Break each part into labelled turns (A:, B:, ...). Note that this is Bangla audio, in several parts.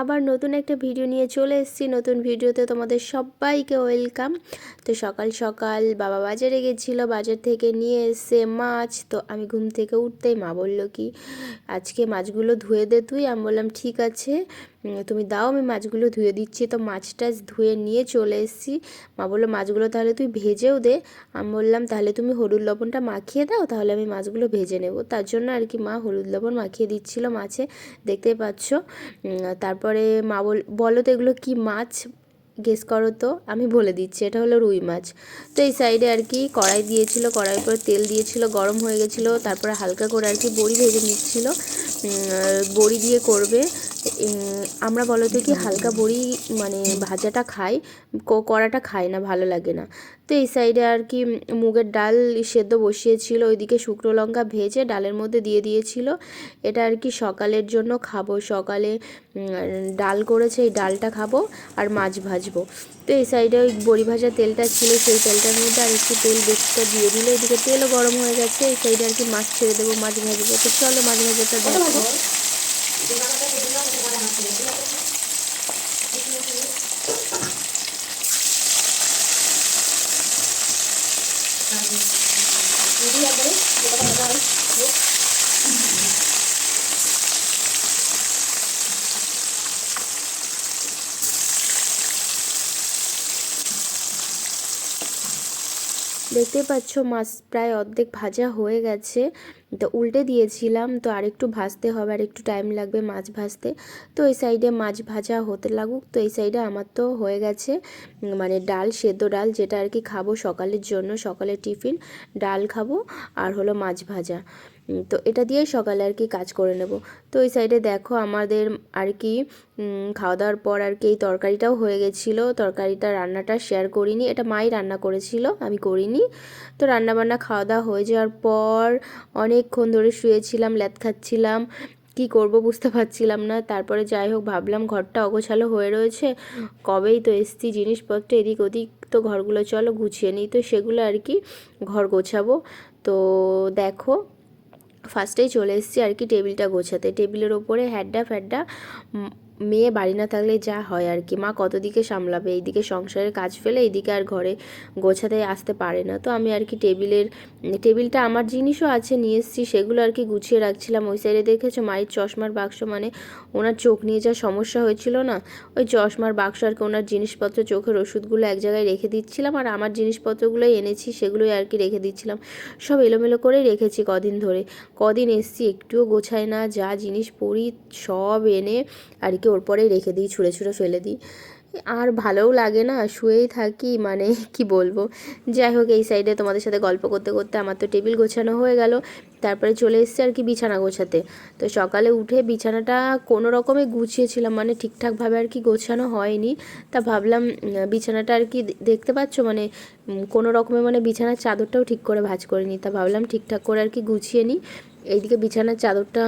A: আবার নতুন একটা ভিডিও নিয়ে চলে এসেছি। নতুন ভিডিওতে তোমাদের সবাইকে ওয়েলকাম তো সকাল সকাল বাবা বাজারে গেছিল, বাজার থেকে নিয়ে এসে মাছ। তো আমি ঘুম থেকে উঠতেই মা বলল কি, আজকে মাছগুলো ধুয়ে দে তুই। আমি বললাম, ঠিক আছে। তুমি দাও, আমি মাছগুলো ধুয়ে দিচ্ছি। তো মাছটা ধুয়ে নিয়ে চলে এসেছি। মা বলল, মাছগুলো তাহলে তুই ভেজেও দে। আমি বললাম, তাহলে তুমি হলুদ লবণটা মাখিয়ে দাও, তাহলে আমি মাছগুলো ভেজে নেব। তার জন্য আর কি মা হলুদ লবণ মাখিয়ে দিচ্ছিল মাছে। দেখতে পাচ্ছ? তারপরে মা বল, বলো তো এগুলো কী মাছ? গেস করো তো, আমি বলে দিচ্ছি, এটা হলো রুই মাছ। তো এই সাইডে আর কি কড়াই দিয়েছিল, কড়াইয়ের পরে তেল দিয়েছিল, গরম হয়ে গেছিল, তারপরে হালকা করে আর কি বড়ি ভেজে নিচ্ছিল। বড়ি দিয়ে করবে। আমরা বলো তো কি হালকা বড়ি মানে ভাজাটা খাই কড়াটা খাই না, ভালো লাগে না। তো এই সাইডে আর কি মুগের ডাল সেদ্ধ বসিয়েছিল, ওইদিকে শুকনো লঙ্কা ভেজে ডালের মধ্যে দিয়ে দিয়েছিল। এটা আর কি সকালের জন্য খাব, সকালে ডাল করেছে, এই ডালটা খাব আর মাছ ভাজবো। তো এই সাইডে ওই বড়ি ভাজা তেলটা ছিল, সেই তেলটার মধ্যে আর একটু তেল বেশিটা দিয়ে দিলে এদিকে তেলও গরম হয়ে গেছে, এই সাইডে আর কি মাছ ছেড়ে দেবো, মাছ ভাজবো। তো চলো মাছ ভাজাটা দোকানটা কেটে দিলাম ওটা করে হাতে রেখে দিয়ে একবারে দেখতে পাচ্ছ মাছ প্রায় অর্ধেক ভাজা হয়ে গেছে। তো উল্টে দিয়েছিলাম, তো আরেকটু ভাজতে হবে আর একটু টাইম লাগবে মাছ ভাজতে। তো এই সাইডে মাছ ভাজা হতে লাগুক, তো এই সাইডে আমার তো হয়ে গেছে। মানে ডাল, সেদ্ধ ডাল যেটা আর কি খাব সকালের জন্য, সকালের টিফিন, ডাল খাব আর হলো মাছ ভাজা। তো এটা দিয়েই সকালে আর কি কাজ করে নেব। তো এই সাইডে দেখো আমাদের আর কি খাওয়া দাওয়ার পর আর কি এই তরকারিটাও হয়ে গেছিল। তরকারিটা, রান্নাটা শেয়ার করিনি। এটা মাই রান্না করেছিল, আমি করিনি। তো রান্না বান্না খাওয়া দাওয়া হয়ে যাওয়ার পর অনেকক্ষণ ধরে শুয়েছিলাম ল্যাদ খাচ্ছিলাম। কি করব বুঝতে পারছিলাম না। তারপরে যাই হোক, ভাবলাম ঘরটা অগোছালো হয়ে রয়েছে। কবেই তো এসছি, জিনিসপত্র এদিক ওদিক তো ঘরগুলো চলো গুছিয়ে নিই। তো সেগুলো আর কি ঘর গোছাবো। তো দেখো ফার্স্টেই চলে এসেছি আর কি টেবিলটা গোছাতে। টেবিলের ওপরে হ্যাড্ডা ফ্যাড্ডা মেয়ে বাড়ি না থাকলে যা হয় আর কি। মা কত দিকে সামলাবে? এইদিকে সংসারের কাজ ফেলে এইদিকে আর ঘরে গোছাতে আসতে পারে না। তো আমি আর কি টেবিলের, টেবিলটা আমার জিনিসও আছে, নিয়ে এসেছি, সেগুলো আর কি গুছিয়ে রাখছিলাম। ওই সাইডে দেখেছ, মায়ের চশমার বাক্স মানে ওনার চোখ নিয়ে যা সমস্যা হয়েছিল না, ওই চশমার বাক্স আর কি ওনার জিনিসপত্র, চোখের ওষুধগুলো এক জায়গায় রেখে দিচ্ছিলাম আর আমার জিনিসপত্রগুলোই এনেছি, সেগুলোই আর কি রেখে দিচ্ছিলাম। সব এলোমেলো করেই রেখেছি কদিন ধরে। কদিন এসছি, একটুও গোছায় না, যা জিনিস পরি সব এনে আর কি ওর পরেই রেখে দিই, ছুঁড়ে ছুঁড়ে ফেলে দিই। আর ভালোও লাগে না, শুয়েই থাকি মানে কি বলব। যাই হোক, এই সাইডে তোমাদের সাথে গল্প করতে করতে আমার তো টেবিল গোছানো হয়ে গেল। তারপরে চলে এসেছি আর কি বিছানা গোছাতে। তো সকালে উঠে বিছানাটা কোনো রকমে গুছিয়েছিলাম মানে ঠিকঠাকভাবে আর কি গোছানো হয়নি। তা ভাবলাম বিছানাটা আর কি দেখতে পাচ্ছ? মানে কোনো রকমে মানে বিছানার চাদরটাও ঠিক করে ভাঁজ করিনি তা ভাবলাম ঠিকঠাক করে আর কি গুছিয়ে নিই। এইদিকে বিছানার চাদরটা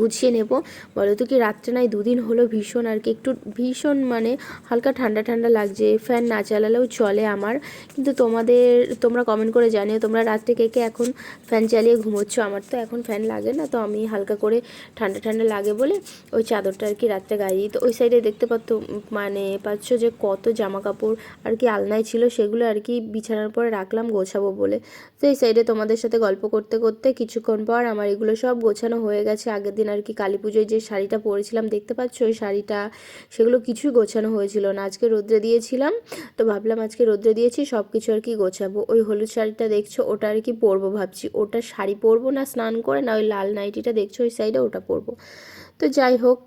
A: গুছিয়ে নেব। বলো তো কি রাত্রে নাই? দুদিন হলো ভীষণ আর কি। একটু ভীষণ মানে হালকা ঠান্ডা ঠান্ডা লাগছে। ফ্যান না চালালেও চলে আমার। কিন্তু তোমাদের, তোমরা কমেন্ট করে জানিও, তোমরা রাত্রে কে কে এখন ফ্যান চালিয়ে ঘুমোচ্ছ? আমার তো এখন ফ্যান লাগে না, তো আমি হালকা করে ঠান্ডা ঠান্ডা লাগে বলে ওই চাদরটা আর কি রাত্রে গায়ে দিই। তো ওই সাইডে দেখতে পাচ্ছ মানে পাচ্ছ যে কত জামা কাপড় আর কি আলনায় ছিল, সেগুলো আর কি বিছানার পরে রাখলাম, গোছাবো বলে। তো এই সাইডে তোমাদের সাথে গল্প করতে করতে কিছুক্ষণ পর আমার এগুলো সব গোছানো হয়ে গেছে। আগের দিন আর কি কালী পুজোয় যে শাড়িটা পরেছিলাম, দেখতে পাচ্ছ ওই শাড়িটা? সেগুলো কিছুই গোছানো হয়েছিল না। আজকে রোদ্রে দিয়েছিলাম, তো ভাবলাম আজকে রোদ্রে দিয়েছি সব কিছু আর কি গোছাবো। ওই হলুদ শাড়িটা দেখছ, ওটা আর কি পরবো ভাবছি। ওটা শাড়ি পরবো না, স্নান করে, না ওই লাল নাইটিটা দেখছ ওই সাইডে ওটা পরবো। তো যাই হোক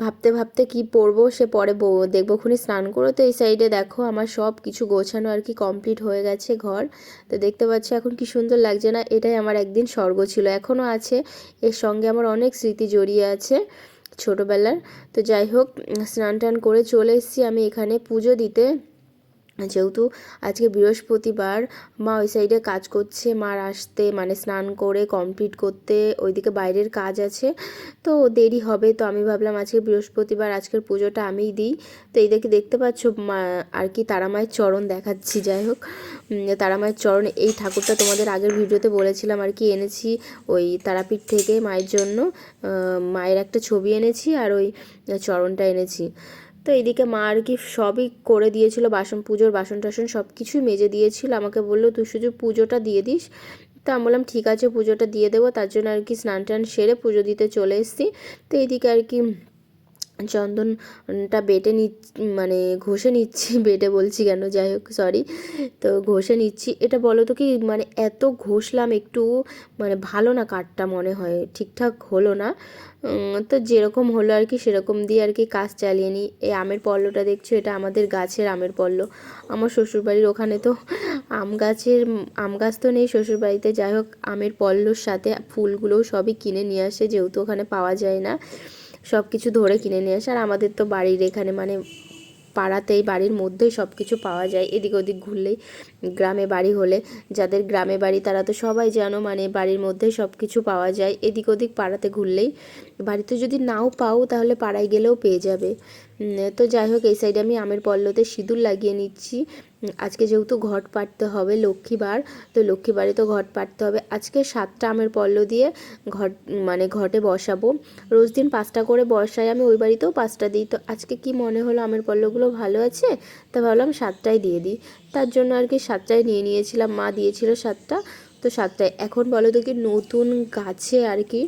A: ভাবতে ভাবতে কি পরবো সে পরে দেখব খুনি স্নান করো তো এই সাইডে দেখো আমার সব কিছু গোছানো আর কি কমপ্লিট হয়ে গেছে ঘর। তো দেখতে পাচ্ছি এখন কি সুন্দর লাগছে না, এটাই আমার একদিন স্বর্গ ছিল এখনও আছে। এর সঙ্গে আমার অনেক স্মৃতি জড়িয়ে আছে ছোটোবেলার। তো যাই হোক, স্নান টান করে চলে এসেছি আমি এখানে পুজো দিতে। যেহেতু আজকে বৃহস্পতিবার মা ওই সাইডে কাজ করছে মার আসতে মানে স্নান করে কমপ্লিট করতে ওইদিকে বাইরের কাজ আছে। তো দেরি হবে তো আমি ভাবলাম আজকে বৃহস্পতিবার আজকের পুজোটা আমিই দিই। তো এই দেখে দেখতে পাচ্ছ আর কি তারা মায়ের চরণ দেখাচ্ছি যাই হোক। উম, তারা মায়ের চরণ এই ঠাকুরটা তোমাদের আগের ভিডিওতে বলেছিলাম আর কি এনেছি ওই তারাপীঠ থেকে মায়ের জন্য। মায়ের একটা ছবি এনেছি আর ওই চরণটা এনেছি। তো এদিকে মা আর কি সবই করে দিয়েছিল, বাসন পুজোর বাসন টাসন সব কিছুই মেজে দিয়েছিল। আমাকে বলল, তুই শুধু পুজোটা দিয়ে দিস। তা আমি বললাম, ঠিক আছে, পুজোটা দিয়ে দেবো। তার জন্য আর কি স্নান টান সেরে পুজো দিতে চলে এসেছি। তো এইদিকে আর কি চন্দনটা বেটে নি মানে ঘষে নিচ্ছি, বেটে বলছি কেন, যাই হোক সরি তো ঘষে নিচ্ছি। এটা বলো তো কি মানে এত ঘষলাম একটু মানে ভালো না কাঠটা মনে হয়? ঠিকঠাক হলো না। তো যেরকম হলো আর কি, সেরকম দিয়ে আর কি কাজ চালিয়ে নিই। এই আমের পল্লটা দেখছ, এটা আমাদের গাছের আমের পল্ল। আমার শ্বশুরবাড়ির ওখানে তো আম গাছের, আম গাছ তো নেই শ্বশুরবাড়িতে। যাই হোক, আমের পল্লর সাথে ফুলগুলোও সবই কিনে নিয়ে আসে, যেহেতু ওখানে পাওয়া যায় না। সব কিছু ধরে কিনে নিয়ে আসে। আর আমাদের তো বাড়ির এখানে মানে পাড়াতেই, বাড়ির মধ্যেই সব কিছু পাওয়া যায়। এদিক ওদিক ঘুরলেই গ্রামে বাড়ি হলে যাদের গ্রামে বাড়ি, তারা তো সবাই জানো মানে বাড়ির মধ্যেই সব কিছু পাওয়া যায়। এদিক ওদিক পাড়াতে ঘুরলেই বাড়িতে যদি নাও পাও, তাহলে পাড়ায় গেলেও পেয়ে যাবে। তো যাই হোক, এই সাইডে আমি আমের পল্লতে সিঁদুর লাগিয়ে নিচ্ছি। আজকে যেহেতু ঘট পাড়তে হবে লক্ষ্মীবার, তো লক্ষ্মীবারে তো ঘট পাড়তে হবে। আজকে সাতটা আমের পল্ল দিয়ে ঘট মানে ঘটে বসাবো। রোজ দিন পাঁচটা করে বসাই, আমি ওই বাড়িতেও পাঁচটা দিই। তো আজকে কি মনে হলো আমের পল্লগুলো ভালো আছে? তা ভাবলাম সাতটাই দিয়ে দিই। তার জন্য আর কি সাতটাই নিয়ে নিয়েছিলাম। মা দিয়েছিল সাতটা। তো সাতটায়। এখন বলো তো কি নতুন গাছে আর কি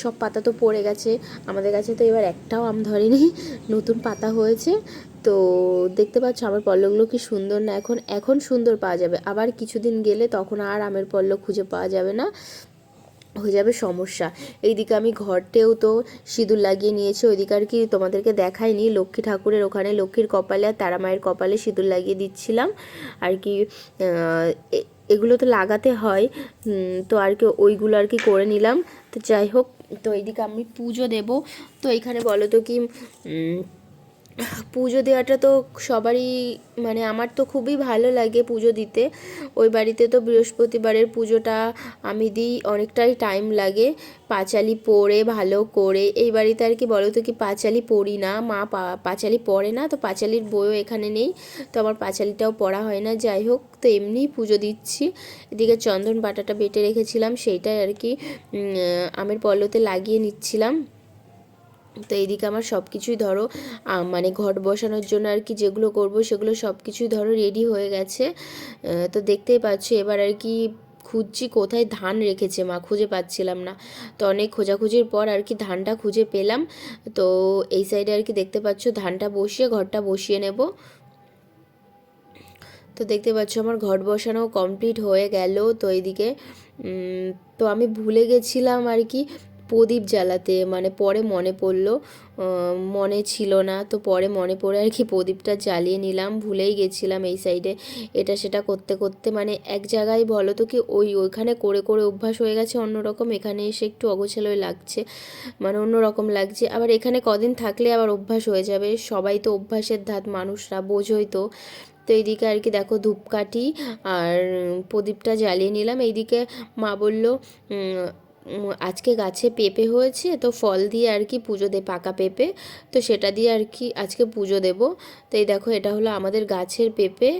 A: সব পাতা তো পড়ে গেছে। আমাদের গাছে তো এবার একটাও আম ধরেনি, নতুন পাতা হয়েছে। তো দেখতে পাচ্ছ আমার পল্লগুলো কি সুন্দর না, এখন এখন সুন্দর পাওয়া যাবে। আবার কিছুদিন গেলে তখন আর আমের পল্ল খুঁজে পাওয়া যাবে না, হয়ে যাবে সমস্যা। এইদিকে আমি ঘরটেও তো সিঁদুর লাগিয়ে নিয়েছি, ওইদিকে আর কি তোমাদেরকে দেখাইনি। লক্ষ্মী ঠাকুরের ওখানে লক্ষ্মীর কপালে আর তারা মায়ের কপালে সিঁদুর লাগিয়ে দিচ্ছিলাম। আর কি এগুলো তো লাগাতে হয় তো আর কি ওইগুলো আর কি করে নিলাম। তো যাই হোক, তো এইদিকে আমি পুজো দেব। তো এখানে বলো তো কি পুজো দেওয়াটা তো সবারই মানে আমার তো খুবই ভালো লাগে পুজো দিতে। ওই বাড়িতে তো বৃহস্পতিবারের পুজোটা আমি দিই, অনেকটাই টাইম লাগে। পাঁচালি পড়ে, ভালো করে। এই বাড়িতে আর কি বলো তো কি, পাঁচালি পড়ি না। মা পাঁচালি পড়ে না, তো পাঁচালির বইও এখানে নেই। তো আমার পাঁচালিটাও পড়া হয় না, যাই হোক, তো এমনিই পুজো দিচ্ছি। এদিকে চন্দন বাটাটা বেটে রেখেছিলাম, সেইটাই আর কি আমের পল্লতে লাগিয়ে নিচ্ছিলাম। তো এইদিকে আমার সব কিছুই ধরো মানে ঘট বসানোর জন্য আর কি যেগুলো করব সেগুলো সব কিছুই ধরো রেডি হয়ে গেছে। তো দেখতেই পাচ্ছ এবার আর কি খুঁজছি কোথায় ধান রেখেছে মা, খুঁজে পাচ্ছিলাম না। তো অনেক খোঁজাখুঁজির পর আর কি ধানটা খুঁজে পেলাম। তো এই সাইডে আর কি দেখতে পাচ্ছ ধানটা বসিয়ে, ঘরটা বসিয়ে নেব। তো দেখতে পাচ্ছ আমার ঘট বসানো কমপ্লিট হয়ে গেল তো এইদিকে তো আমি ভুলে গেছিলাম আর কি প্রদীপ জ্বালাতে মানে পরে মনে পড়ল মনে ছিল না, তো পরে মনে পড়ে আর কি প্রদীপটা জ্বালিয়ে নিলাম, ভুলেই গেছিলাম এই সাইডে এটা সেটা করতে করতে মানে এক জায়গায় বলো তো কি, ওই ওইখানে করে করে অভ্যাস হয়ে গেছে, অন্যরকম। এখানে এসে একটু অগোছালোই লাগছে মানে অন্যরকম লাগছে। আবার এখানে কদিন থাকলে আবার অভ্যাস হয়ে যাবে। সবাই তো অভ্যাসের ধাত, মানুষরা বোঝোই তো। তো এইদিকে আর কি দেখো ধূপকাঠি আর প্রদীপটা জ্বালিয়ে নিলাম। এইদিকে মা বলল আজকে গাছে পেঁপে হয়েছে, তো ফল দিয়ে আর কি পুজো দে, পাকা পেঁপে। তো সেটা দিয়ে আর কি আজকে পুজো দেব। তো এই দেখো, এটা হলো আমাদের গাছের পেঁপে।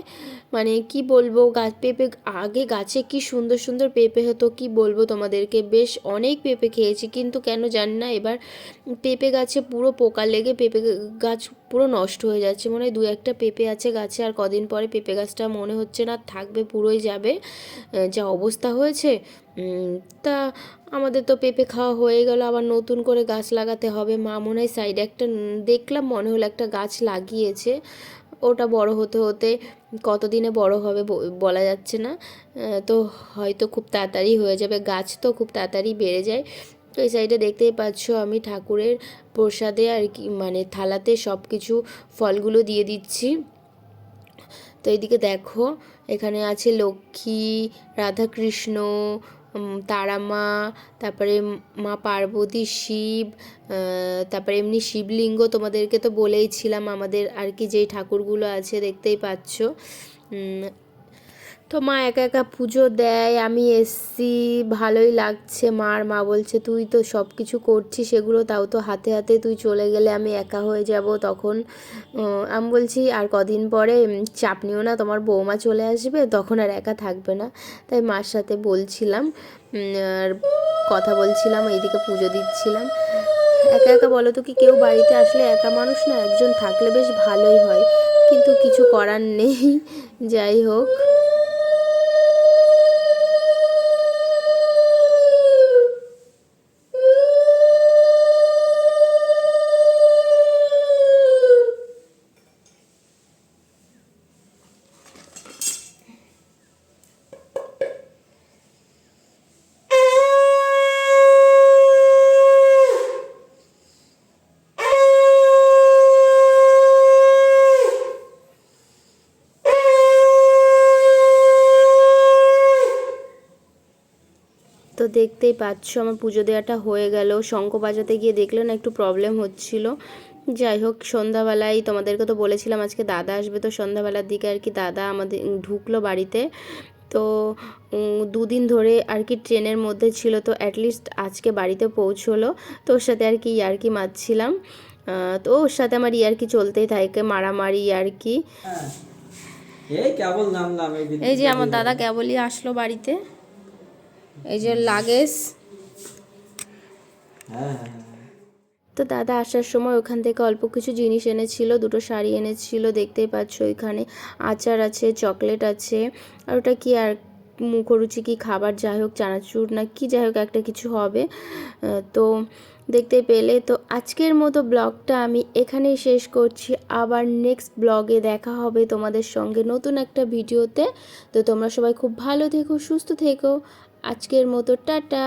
A: মানে কি বলব গাছ পেঁপে, আগে গাছে কি সুন্দর সুন্দর পেঁপে হতো, কি বলব তোমাদেরকে? বেশ অনেক পেঁপে খেয়েছি, কিন্তু কেন জানি না, এবার পেঁপে গাছে পুরো পোকা লেগে পেঁপে গাছ পুরো নষ্ট হয়ে যাচ্ছে। মনে হয় দু একটা পেঁপে আছে গাছে, আর কদিন পরে পেঁপে গাছটা মনে হচ্ছে না থাকবে, পুরোই যাবে। যা অবস্থা হয়েছে তা আমাদের তো পেঁপে খাওয়া হয়ে গেল, আবার নতুন করে গাছ লাগাতে হবে। মা মনে হয় সাইডে একটা, দেখলাম মনে হলো একটা গাছ লাগিয়েছে, ওটা বড় হতে হতে কতদিনে বড় হবে বলা যাচ্ছে না। তো হয়তো খুব তাড়াতাড়ি হয়ে যাবে, গাছ তো খুব তাড়াতাড়ি বেড়ে যায়। তো এই সাইডে দেখতেই পাচ্ছ আমি ঠাকুরের প্রসাদে আর কি মানে থালাতে সব কিছু ফলগুলো দিয়ে দিচ্ছি। তো এইদিকে দেখো, এখানে আছে লক্ষ্মী, রাধাকৃষ্ণ তারা মা তারপরে মা পার্বতী, শিব তারপরে এমনি শিবলিঙ্গ তোমাদেরকে তো বলেইছিলাম আমাদের আর কি যেই ঠাকুরগুলো আছে দেখতেই পাচ্ছ। তো মা একা একা পুজো দেয়, আমি এসছি, ভালোই লাগছে, মার মা বলছে, তুই তো সব কিছু করছিস, সেগুলো তাও তো হাতে হাতে তুই চলে গেলে আমি একা হয়ে যাব তখন। আমি বলছি, আর কদিন পরে চাপ নিও না, তোমার বৌমা চলে আসবে, তখন আর একা থাকবে না। তাই মার সাথে বলছিলাম আর কথা বলছিলাম, এইদিকে পুজো দিচ্ছিলাম। একা একা বলো তো কি, কেউ বাড়িতে আসলে একা মানুষ না, একজন থাকলে বেশ ভালোই হয়। কিন্তু কিছু করার নেই, যাই হোক। তো দেখতেই পাচ্ছ আমার পুজো দেওয়াটা হয়ে গেল। শঙ্খ বাজাতে গিয়ে দেখলে না একটু প্রবলেম হচ্ছিল। যাই হোক সন্ধ্যাবেলায় তোমাদেরকে তো বলেছিলাম আজকে দাদা আসবে তো সন্ধ্যাবেলার দিকে আর কি দাদা আমাদের ঢুকলো বাড়িতে। তো দুদিন ধরে আর কি ট্রেনের মধ্যে ছিল তো অ্যাটলিস্ট আজকে বাড়িতে পৌঁছলো। তো ওর সাথে আর কি ইয়ার্কি মারছিলাম। তো ওর সাথে আমার ইয়ার্কি চলতেই থাকে মারামারি ইয়ার্কি
B: হ্যাঁ। এই
A: যে আমার দাদা কেবলই আসলো বাড়িতে। এই যে লাগেজ।
B: হ্যাঁ হ্যাঁ।
A: তো দাদা আসার সময় ওখান থেকে অল্প কিছু জিনিস এনেছিল দুটো শাড়ি এনেছিল দেখতেই পাচ্ছ ওইখানে আচার আছে চকলেট আছে। আর ওটা কি আর মুখরুচি কি খাবার? যাই হোক চানাচুর না কি যাই হোক একটা কিছু হবে। তো দেখতে পেলে। তো আজকের মতো ব্লগটা আমি এখানেই শেষ করছি। আবার নেক্সট ব্লগে দেখা হবে তোমাদের সঙ্গে নতুন একটা ভিডিওতে। তো তোমরা সবাই খুব ভালো থেকো সুস্থ থেকো। আজকের মতো টাটা।